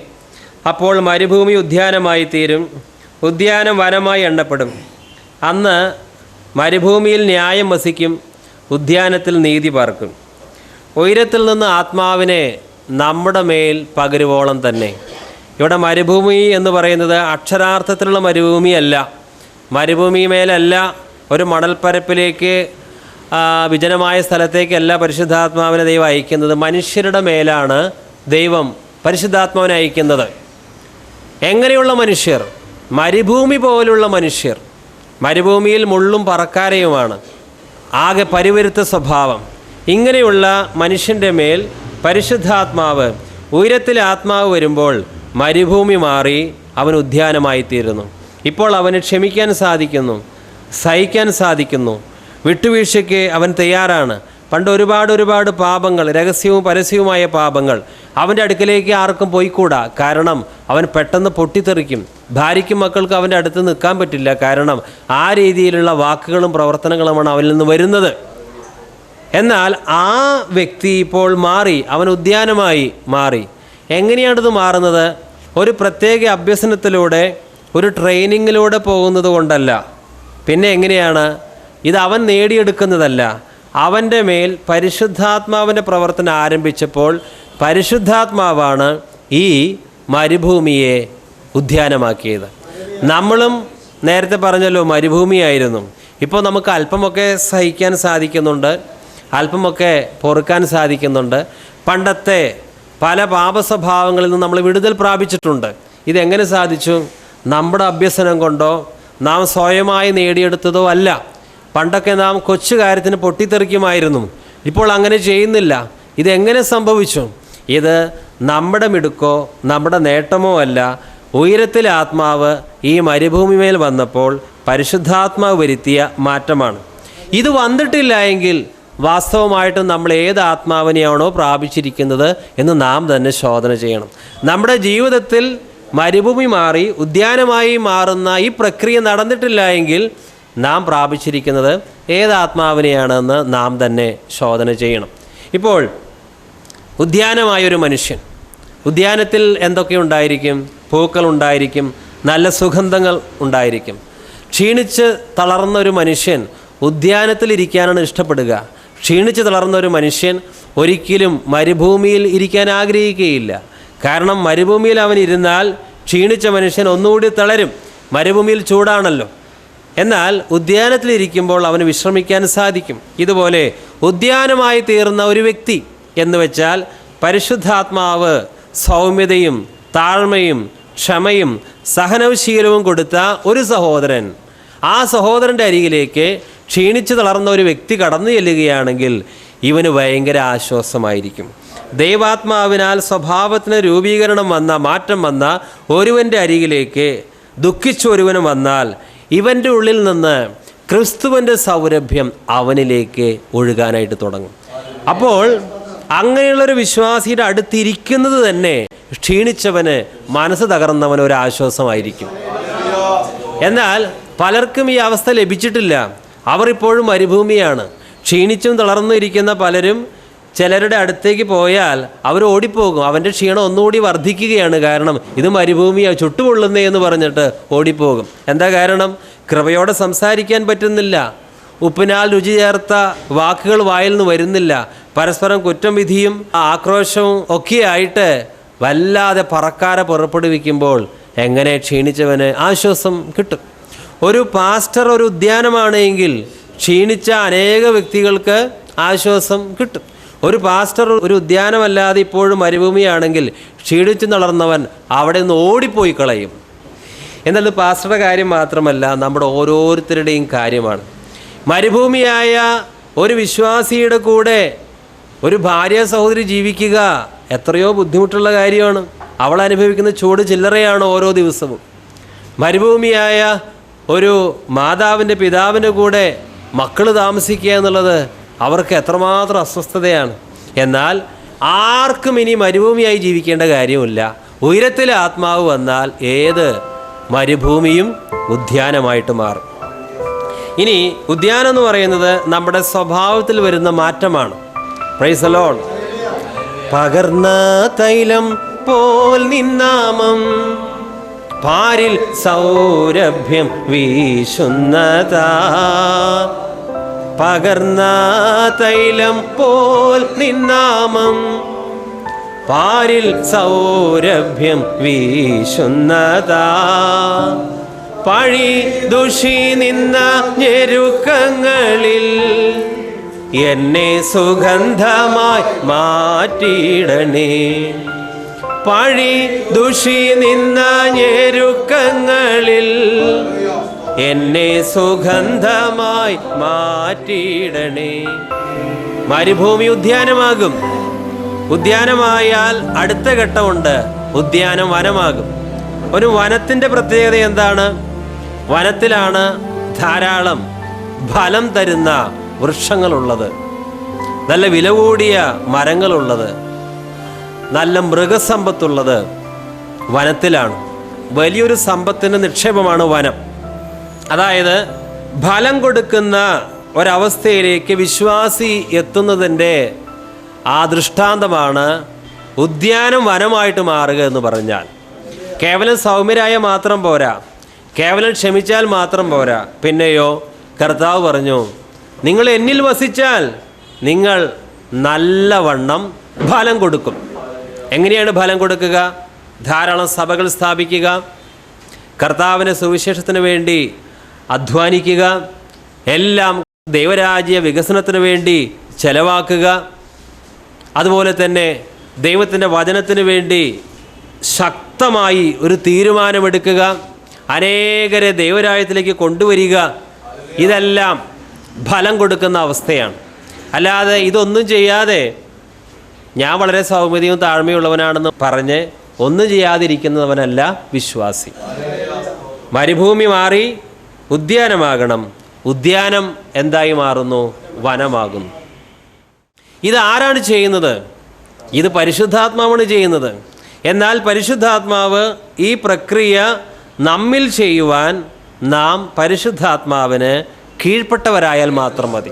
അപ്പോൾ മരുഭൂമി ഉദ്യാനമായി തീരും. ഉദ്യാനം വനമായി എണ്ണപ്പെടും. അന്ന് മരുഭൂമിയിൽ ന്യായം വസിക്കും. ഉദ്യാനത്തിൽ നീതി പാർക്കും. ഉയരത്തിൽ നിന്ന് ആത്മാവിനെ നമ്മുടെ മേൽ പകരുവോളം തന്നെ. ഇവിടെ മരുഭൂമി എന്ന് പറയുന്നത് അക്ഷരാർത്ഥത്തിലുള്ള മരുഭൂമിയല്ല. മരുഭൂമി മേലല്ല ഒരു മണൽപ്പരപ്പിലേക്ക് വിജനമായ സ്ഥലത്തേക്കല്ല പരിശുദ്ധാത്മാവിനെ ദൈവം അയക്കുന്നത്. മനുഷ്യരുടെ മേലാണ് ദൈവം പരിശുദ്ധാത്മാവിനെ അയക്കുന്നത്. എങ്ങനെയുള്ള മനുഷ്യർ? മരുഭൂമി പോലുള്ള മനുഷ്യർ. മരുഭൂമിയിൽ മുള്ളും പറക്കാരയുമാണ്. ആകെ പരിവരുത്ത സ്വഭാവം. ഇങ്ങനെയുള്ള മനുഷ്യന്റെ മേൽ പരിശുദ്ധാത്മാവ് ഉയരത്തിലെ ആത്മാവ് വരുമ്പോൾ മരുഭൂമി മാറി അവൻ ഉദ്യാനമായിത്തീരുന്നു. ഇപ്പോൾ അവന് ക്ഷമിക്കാൻ സാധിക്കുന്നു സഹിക്കാൻ സാധിക്കുന്നു. വിട്ടുവീഴ്ചയ്ക്ക് അവൻ തയ്യാറാണ്. പണ്ട് ഒരുപാട് ഒരുപാട് പാപങ്ങൾ രഹസ്യവും പരസ്യവുമായ പാപങ്ങൾ അവന്റെ അടുക്കലേക്ക് ആർക്കും പോയിക്കൂടാ. കാരണം അവൻ പെട്ടെന്ന് പൊട്ടിത്തെറിക്കും. ഭാര്യയ്ക്കും മക്കൾക്ക് അവന്റെ അടുത്ത് നിൽക്കാൻ പറ്റില്ല. കാരണം ആ രീതിയിലുള്ള വാക്കുകളും പ്രവർത്തനങ്ങളുമാണ് അവനിൽ നിന്ന് വരുന്നത്. എന്നാൽ ആ വ്യക്തി ഇപ്പോൾ മാറി അവൻ ഉദ്യാനമായി മാറി. എങ്ങനെയാണിത് മാറുന്നത്? ഒരു പ്രത്യേക അഭ്യസനത്തിലൂടെ ഒരു ട്രെയിനിങ്ങിലൂടെ പോകുന്നത് കൊണ്ടല്ല. പിന്നെ എങ്ങനെയാണ്? ഇത് അവൻ നേടിയെടുക്കുന്നതല്ല. അവന്റെ മേൽ പരിശുദ്ധാത്മാവിന്റെ പ്രവർത്തനം ആരംഭിച്ചപ്പോൾ പരിശുദ്ധാത്മാവാണ് ഈ മരുഭൂമിയെ ഉദ്യാനമാക്കിയത്. നമ്മളും നേരത്തെ പറഞ്ഞല്ലോ മരുഭൂമിയായിരുന്നു. ഇപ്പോൾ നമുക്ക് അല്പമൊക്കെ സഹിക്കാൻ സാധിക്കുന്നുണ്ട്. അല്പമൊക്കെ പൊറുക്കാൻ സാധിക്കുന്നുണ്ട്. പണ്ടത്തെ പല പാപസ്വഭാവങ്ങളിൽ നിന്ന് നമ്മൾ വിടുതൽ പ്രാപിച്ചിട്ടുണ്ട്. ഇതെങ്ങനെ സാധിച്ചു? നമ്മുടെ അഭ്യസനം കൊണ്ടോ നാം സ്വയമായി നേടിയെടുത്തതോ അല്ല. പണ്ടൊക്കെ നാം കൊച്ചു കാര്യത്തിന് പൊട്ടിത്തെറിക്കുമായിരുന്നു. ഇപ്പോൾ അങ്ങനെ ചെയ്യുന്നില്ല. ഇതെങ്ങനെ സംഭവിച്ചു? ഇത് നമ്മുടെ മിടുക്കോ നമ്മുടെ നേട്ടമോ അല്ല. ഉയരത്തിലെ ആത്മാവ് ഈ മരുഭൂമിമേൽ വന്നപ്പോൾ പരിശുദ്ധാത്മാവ് വരുത്തിയ മാറ്റമാണ്. ഇത് വന്നിട്ടില്ല എങ്കിൽ വാസ്തവമായിട്ടും നമ്മൾ ഏത് ആത്മാവിനെയാണോ പ്രാപിച്ചിരിക്കുന്നത് എന്ന് നാം തന്നെ ശോധന ചെയ്യണം. നമ്മുടെ ജീവിതത്തിൽ മരുഭൂമി മാറി ഉദ്യാനമായി മാറുന്ന ഈ പ്രക്രിയ നടന്നിട്ടില്ല എങ്കിൽ നാം പ്രാപിച്ചിരിക്കുന്നത് ഏത് ആത്മാവിനെയാണെന്ന് നാം തന്നെ ശോധന ചെയ്യണം. ഇപ്പോൾ ഉദ്യാനമായൊരു മനുഷ്യൻ. ഉദ്യാനത്തിൽ എന്തൊക്കെ ഉണ്ടായിരിക്കും? പൂക്കൾ ഉണ്ടായിരിക്കും നല്ല സുഗന്ധങ്ങൾ ഉണ്ടായിരിക്കും. ക്ഷീണിച്ച് തളർന്ന ഒരു മനുഷ്യൻ ഉദ്യാനത്തിൽ ഇരിക്കാനാണ് ഇഷ്ടപ്പെടുക. ക്ഷീണിച്ച് തളർന്ന ഒരു മനുഷ്യൻ ഒരിക്കലും മരുഭൂമിയിൽ ഇരിക്കാൻ ആഗ്രഹിക്കുകയില്ല. കാരണം മരുഭൂമിയിൽ അവൻ ഇരുന്നാൽ ക്ഷീണിച്ച മനുഷ്യൻ ഒന്നുകൂടി തളരും. മരുഭൂമിയിൽ ചൂടാണല്ലോ. എന്നാൽ ഉദ്യാനത്തിലിരിക്കുമ്പോൾ അവന് വിശ്രമിക്കാൻ സാധിക്കും. ഇതുപോലെ ഉദ്യാനമായി തീർന്ന ഒരു വ്യക്തി എന്ന് വെച്ചാൽ പരിശുദ്ധാത്മാവ് സൗമ്യതയും താഴ്മയും ക്ഷമയും സഹനശീലവും കൊടുത്ത ഒരു സഹോദരൻ. ആ സഹോദരന്റെ അരികിലേക്ക് ക്ഷീണിച്ചു തളർന്ന ഒരു വ്യക്തി കടന്നു ചെല്ലുകയാണെങ്കിൽ ഇവന് ഭയങ്കര ആശ്വാസമായിരിക്കും. ദൈവാത്മാവിനാൽ സ്വഭാവത്തിന് രൂപീകരണം വന്ന മാറ്റം വന്ന ഒരുവന്റെ അരികിലേക്ക് ദുഃഖിച്ച ഒരുവനും വന്നാൽ ഇവന്റെ ഉള്ളിൽ നിന്ന് ക്രിസ്തുവിന്റെ സൗരഭ്യം അവനിലേക്ക് ഒഴുകാനായിട്ട് തുടങ്ങും. അപ്പോൾ അങ്ങനെയുള്ളൊരു വിശ്വാസിയുടെ അടുത്തിരിക്കുന്നത് തന്നെ ക്ഷീണിച്ചവന് മനസ്സ് തകർന്നവന് ഒരു ആശ്വാസമായിരിക്കും. എന്നാൽ പലർക്കും ഈ അവസ്ഥ ലഭിച്ചിട്ടില്ല. അവർ ഇപ്പോഴും മരുഭൂമിയാണ്. ക്ഷീണിച്ചും തളർന്നും ഇരിക്കുന്ന പലരും ചിലരുടെ അടുത്തേക്ക് പോയാൽ അവർ ഓടിപ്പോകും. അവന്റെ ക്ഷീണം ഒന്നുകൂടി വർദ്ധിക്കുകയാണ് കാരണം ഇത് മരുഭൂമിയാണ് ചുട്ടുപൊള്ളുന്നേ എന്ന് പറഞ്ഞിട്ട് ഓടിപ്പോകും. എന്താ കാരണം? കൃപയോടെ സംസാരിക്കാൻ പറ്റുന്നില്ല. ഉപ്പിനാൽ രുചി ചേർത്ത വാക്കുകൾ വായിൽ നിന്ന് വരുന്നില്ല. പരസ്പരം കുറ്റം വിധിയും ആക്രോശവും ഒക്കെയായിട്ട് വല്ലാതെ പറക്കാരെ പുറപ്പെടുവിക്കുമ്പോൾ എങ്ങനെ ക്ഷീണിച്ചവന് ആശ്വാസം കിട്ടും? ഒരു പാസ്റ്റർ ഒരു ഉദ്യാനമാണെങ്കിൽ ക്ഷീണിച്ച അനേക വ്യക്തികൾക്ക് ആശ്വാസം കിട്ടും. ഒരു പാസ്റ്റർ ഒരു ഉദ്യാനമല്ലാതെ ഇപ്പോഴും മരുഭൂമിയാണെങ്കിൽ ക്ഷീണിച്ചു നടന്നവൻ അവിടെ നിന്ന് ഓടിപ്പോയി കളയും. എന്നാൽ പാസ്റ്ററുടെ കാര്യം മാത്രമല്ല നമ്മുടെ ഓരോരുത്തരുടെയും കാര്യമാണ്. മരുഭൂമിയായ ഒരു വിശ്വാസിയുടെ കൂടെ ഒരു ഭാര്യ സഹോദരി ജീവിക്കുക എത്രയോ ബുദ്ധിമുട്ടുള്ള കാര്യമാണ്. അവൾ അനുഭവിക്കുന്ന ചൂട് ചില്ലറയാണ് ഓരോ ദിവസവും. മരുഭൂമിയായ ഒരു മാതാവിന്റെ പിതാവിന്റെ കൂടെ മക്കൾ താമസിക്കുക എന്നുള്ളത് അവർക്ക് എത്രമാത്രം അസ്വസ്ഥതയാണ്. എന്നാൽ ആർക്കും ഇനി മരുഭൂമിയായി ജീവിക്കേണ്ട കാര്യമില്ല ഉയരത്തിലെ ആത്മാവ് വന്നാൽ ഏത് മരുഭൂമിയും ഉദ്യാനമായിട്ട് മാറും. ഇനി ഉദ്യാനം എന്ന് പറയുന്നത് നമ്മുടെ സ്വഭാവത്തിൽ വരുന്ന മാറ്റമാണ്. പ്രൈസ് അലോൺ പകർന്ന തൈലം പോൽ നിന്നാമം. പാരിൽ സൗരഭ്യം വീശുന്നതാ. പകർന്ന തൈലം പോൽ നിന്നാമം. പാരിൽ സൗരഭ്യം വീശുന്നതാ. പഴി ദുഷി നിന്ന ഞെരുക്കങ്ങളിൽ എന്നെ സുഗന്ധമായി മാറ്റിയിടണേ. പഴി ദുഷി നിന്ന ഞെരുക്കങ്ങളിൽ എന്നെ സുഗന്ധമായി മാറ്റിയിടണേ. മരുഭൂമി ഉദ്യാനമാകും. ഉദ്യാനമായാൽ അടുത്ത ഘട്ടമുണ്ട്. ഉദ്യാനം വനമാകും. ഒരു വനത്തിന്റെ പ്രത്യേകത എന്താണ്? വനത്തിലാണ് ധാരാളം ഫലം തരുന്ന വൃക്ഷങ്ങളുള്ളത്. നല്ല വില കൂടിയ മരങ്ങളുള്ളത്. നല്ല മൃഗസമ്പത്തുള്ളത് വനത്തിലാണ്. വലിയൊരു സമ്പത്തിന്റെ നിക്ഷേപമാണ് വനം. അതായത് ഫലം കൊടുക്കുന്ന ഒരവസ്ഥയിലേക്ക് വിശ്വാസി എത്തുന്നതിന്റെ ആ ദൃഷ്ടാന്തമാണ് ഉദ്യാനം വനമായിട്ട് മാറുക എന്ന് പറഞ്ഞാൽ. കേവലം സൗമ്യരായ മാത്രം പോരാ. കേവലം ക്ഷമിച്ചാൽ മാത്രം പോരാ. പിന്നെയോ കർത്താവ് പറഞ്ഞു നിങ്ങൾ എന്നിൽ വസിച്ചാൽ നിങ്ങൾ നല്ലവണ്ണം ഫലം കൊടുക്കും. എങ്ങനെയാണ് ഫലം കൊടുക്കുക? ധാരാളം സഭകൾ സ്ഥാപിക്കുക. കർത്താവിന്റെ സുവിശേഷത്തിന് വേണ്ടി അധ്വാനിക്കുക. എല്ലാം ദൈവരാജ്യ വികസനത്തിന് വേണ്ടി ചെലവാക്കുക. അതുപോലെ തന്നെ ദൈവത്തിന്റെ വചനത്തിന് വേണ്ടി ശക്തമായി ഒരു തീരുമാനമെടുക്കുക. അനേകരെ ദൈവരാജ്യത്തിലേക്ക് കൊണ്ടുവരിക. ഇതെല്ലാം ഫലം കൊടുക്കുന്ന അവസ്ഥയാണ്. അല്ലാതെ ഇതൊന്നും ചെയ്യാതെ ഞാൻ വളരെ സൗമ്യതയും താഴ്മയുള്ളവനാണെന്ന് പറഞ്ഞ് ഒന്നും ചെയ്യാതിരിക്കുന്നവനല്ല വിശ്വാസി. മരുഭൂമി മാറി ഉദ്യാനമാകണം. ഉദ്യാനം എന്തായി മാറുന്നു? വനമാകുന്നു. ഇത് ആരാണ് ചെയ്യുന്നത്? ഇത് പരിശുദ്ധാത്മാവാണ് ചെയ്യുന്നത്. എന്നാൽ പരിശുദ്ധാത്മാവ് ഈ പ്രക്രിയ നമ്മിൽ ചെയ്യുവാൻ നാം പരിശുദ്ധാത്മാവിന് കീഴ്പ്പെട്ടവരായാൽ മാത്രം മതി.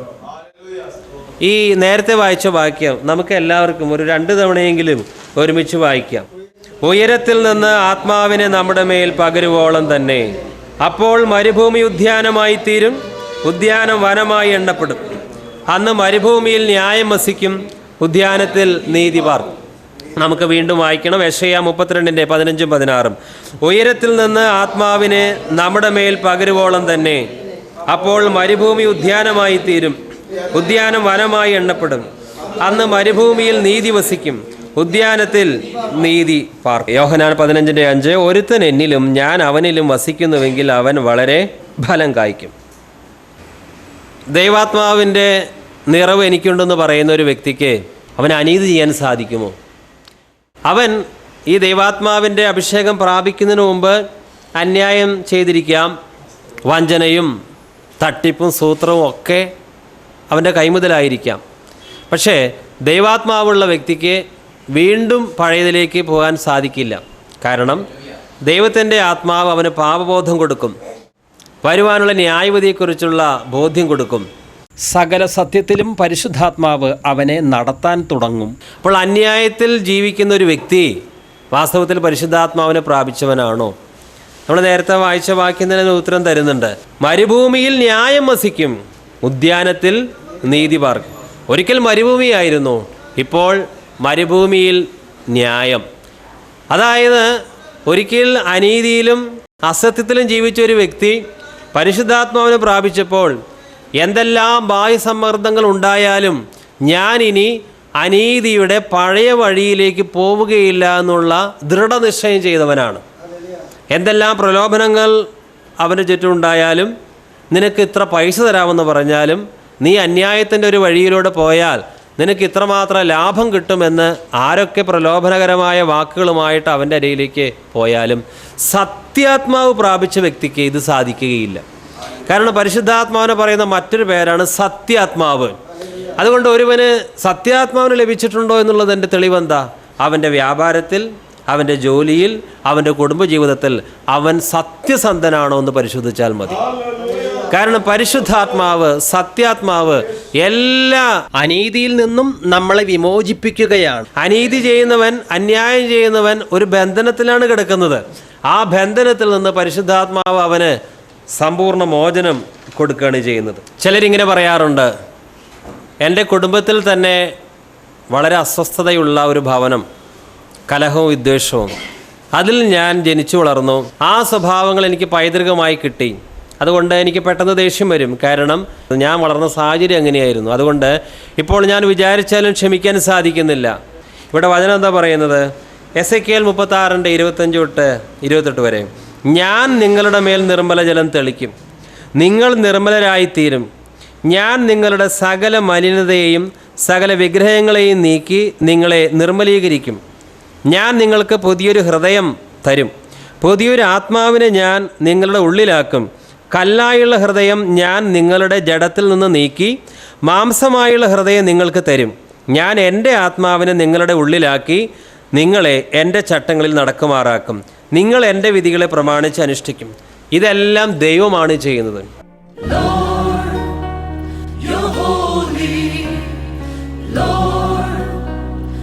ഈ നേരത്തെ വായിച്ച വാക്യം നമുക്ക് എല്ലാവർക്കും ഒരു രണ്ട് തവണയെങ്കിലും ഒരുമിച്ച് വായിക്കാം. ഉയരത്തിൽ നിന്ന് ആത്മാവിനെ നമ്മുടെ മേൽ പകരുവോളം തന്നെ. അപ്പോൾ മരുഭൂമി ഉദ്യാനമായി തീരും ഉദ്യാനം വനമായി എണ്ണപ്പെടും. അന്ന് മരുഭൂമിയിൽ ന്യായം വസിക്കും ഉദ്യാനത്തിൽ നീതി പാർക്കും. നമുക്ക് വീണ്ടും വായിക്കണം യഷയ മുപ്പത്തിരണ്ടിന്റെ പതിനഞ്ചും പതിനാറും. ഉയരത്തിൽ നിന്ന് ആത്മാവിനെ നമ്മുടെ മേൽ പകരുവോളം തന്നെ. അപ്പോൾ മരുഭൂമി ഉദ്യാനമായി തീരും ഉദ്യാനം വനമായി എണ്ണപ്പെടും. അന്ന് മരുഭൂമിയിൽ നീതി വസിക്കും. ഉദ്യാനത്തിൽ നീതി പാർക്കും. യോഹനാൻ പതിനഞ്ചിന്റെ അഞ്ച് ഒരുത്തൻ എന്നിലും ഞാൻ അവനിലും വസിക്കുന്നുവെങ്കിൽ അവൻ വളരെ ഫലം കായ്ക്കും. ദൈവാത്മാവിന്റെ നിറവ് എനിക്കുണ്ടെന്ന് പറയുന്ന ഒരു വ്യക്തിക്ക് അവൻ അനീതി ചെയ്യാൻ സാധിക്കുമോ? അവൻ ഈ ദൈവാത്മാവിന്റെ അഭിഷേകം പ്രാപിക്കുന്നതിന് മുമ്പ് അന്യായം ചെയ്തിരിക്കാം. വഞ്ചനയും തട്ടിപ്പും സൂത്രവും ഒക്കെ അവന്റെ കൈമുതലായിരിക്കാം പക്ഷേ ദൈവാത്മാവുള്ള വ്യക്തിക്ക് വീണ്ടും പഴയതിലേക്ക് പോകാൻ സാധിക്കില്ല. കാരണം ദൈവത്തിന്റെ ആത്മാവ് അവന് പാപബോധം കൊടുക്കും. വരുവാനുള്ള ന്യായവതിയെക്കുറിച്ചുള്ള ബോധ്യം കൊടുക്കും. സകല സത്യത്തിലും പരിശുദ്ധാത്മാവ് അവനെ നടത്താൻ തുടങ്ങും. അപ്പോൾ അന്യായത്തിൽ ജീവിക്കുന്ന ഒരു വ്യക്തി വാസ്തവത്തിൽ പരിശുദ്ധാത്മാവിനെ പ്രാപിച്ചവനാണോ? നമ്മൾ നേരത്തെ വായിച്ച വാക്യം തന്നെ ഉത്തരം തരുന്നുണ്ട്. മരുഭൂമിയിൽ ന്യായം വസിക്കും. ഉദ്യാനത്തിൽ നീതി പാർക്ക്. ഒരിക്കൽ മരുഭൂമിയായിരുന്നു. ഇപ്പോൾ മരുഭൂമിയിൽ ന്യായം. അതായത് ഒരിക്കൽ അനീതിയിലും അസത്യത്തിലും ജീവിച്ച ഒരു വ്യക്തി പരിശുദ്ധാത്മാവിനെ പ്രാപിച്ചപ്പോൾ എന്തെല്ലാം ബാഹ്യസമ്മർദ്ദങ്ങൾ ഉണ്ടായാലും ഞാനിനി അനീതിയുടെ പഴയ വഴിയിലേക്ക് പോവുകയില്ല എന്നുള്ള ദൃഢനിശ്ചയം ചെയ്തവനാണ്. എന്തെല്ലാം പ്രലോഭനങ്ങൾ അവന് ചുറ്റും ഉണ്ടായാലും നിനക്ക് ഇത്ര പൈസ തരാമെന്ന് പറഞ്ഞാലും നീ അന്യായത്തിന്റെ ഒരു വഴിയിലൂടെ പോയാൽ നിനക്ക് ഇത്രമാത്രം ലാഭം കിട്ടുമെന്ന് ആരൊക്കെ പ്രലോഭനകരമായ വാക്കുകളുമായിട്ട് അവന്റെ അരയിലേക്ക് പോയാലും സത്യാത്മാവ് പ്രാപിച്ച വ്യക്തിക്ക് ഇത് സാധിക്കുകയില്ല. കാരണം പരിശുദ്ധാത്മാവിനെ പറയുന്ന മറ്റൊരു പേരാണ് സത്യാത്മാവ്. അതുകൊണ്ട് ഒരുവന് സത്യാത്മാവിന് ലഭിച്ചിട്ടുണ്ടോ എന്നുള്ളതിന്റെ തെളിവെന്താ? അവന്റെ വ്യാപാരത്തിൽ അവന്റെ ജോലിയിൽ അവന്റെ കുടുംബജീവിതത്തിൽ അവൻ സത്യസന്ധനാണോ എന്ന് പരിശോധിച്ചാൽ മതി. കാരണം പരിശുദ്ധാത്മാവ് സത്യാത്മാവ് എല്ലാ അനീതിയിൽ നിന്നും നമ്മളെ വിമോചിപ്പിക്കുകയാണ്. അനീതി ചെയ്യുന്നവൻ അന്യായം ചെയ്യുന്നവൻ ഒരു ബന്ധനത്തിലാണ് കിടക്കുന്നത്. ആ ബന്ധനത്തിൽ നിന്ന് പരിശുദ്ധാത്മാവ് അവന് സമ്പൂർണ മോചനം കൊടുക്കുകയാണ് ചെയ്യുന്നത്. ചിലരിങ്ങനെ പറയാറുണ്ട് എന്റെ കുടുംബത്തിൽ തന്നെ വളരെ അസ്വസ്ഥതയുള്ള ഒരു ഭവനം കലഹവും വിദ്വേഷവും. അതിൽ ഞാൻ ജനിച്ചു വളർന്നു. ആ സ്വഭാവങ്ങൾ എനിക്ക് പൈതൃകമായി കിട്ടി. അതുകൊണ്ട് എനിക്ക് പെട്ടെന്ന് ദേഷ്യം വരും. കാരണം ഞാൻ വളർന്ന സാഹചര്യം അങ്ങനെയായിരുന്നു അതുകൊണ്ട് ഇപ്പോൾ ഞാൻ വിചാരിച്ചാലും ക്ഷമിക്കാൻ സാധിക്കുന്നില്ല. ഇവിടെ വചനം എന്താ പറയുന്നത്? എസ് എ കെ എൽ മുപ്പത്താറിന്റെ ഇരുപത്തഞ്ച് തൊട്ട് ഇരുപത്തെട്ട് വരെ. ഞാൻ നിങ്ങളുടെ മേൽ നിർമ്മല ജലം തെളിക്കും. നിങ്ങൾ നിർമ്മലരായിത്തീരും ഞാൻ നിങ്ങളുടെ സകല മലിനതയെയും സകല വിഗ്രഹങ്ങളെയും നീക്കി നിങ്ങളെ നിർമ്മലീകരിക്കും. ഞാൻ നിങ്ങൾക്ക് പുതിയൊരു ഹൃദയം തരും. പുതിയൊരു ആത്മാവിനെ ഞാൻ നിങ്ങളുടെ ഉള്ളിലാക്കും. കല്ലായുള്ള ഹൃദയം ഞാൻ നിങ്ങളുടെ ജഡത്തിൽ നിന്ന് നീക്കി മാംസമായുള്ള ഹൃദയം നിങ്ങൾക്ക് തരും. ഞാൻ എന്റെ ആത്മാവിനെ നിങ്ങളുടെ ഉള്ളിലാക്കി നിങ്ങളെ എന്റെ ചട്ടങ്ങളിൽ നടക്കുമാറാക്കും. നിങ്ങൾ എന്റെ വിധികളെ പ്രമാണിച്ച് അനുഷ്ഠിക്കും. ഇതെല്ലാം ദൈവമാണ് ചെയ്യുന്നത്.